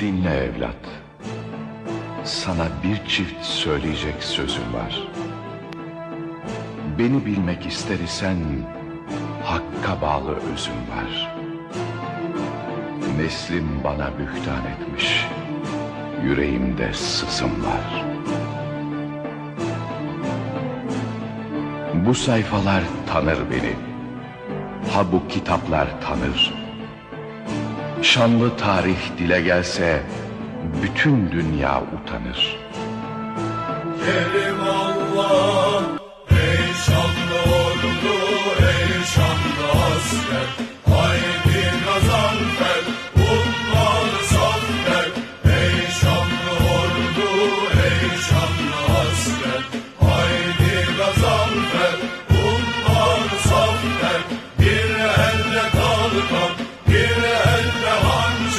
Dinle evlat. Sana bir çift söyleyecek sözüm var. Beni bilmek ister isen hakka bağlı özüm var. Neslim bana bühtan etmiş. Yüreğimde sızım var. Bu sayfalar tanır beni. Ha bu kitaplar tanır. Şanlı tarih dile gelse bütün dünya utanır. Kerim Allah Ey şanlı ordu Ey şanlı asker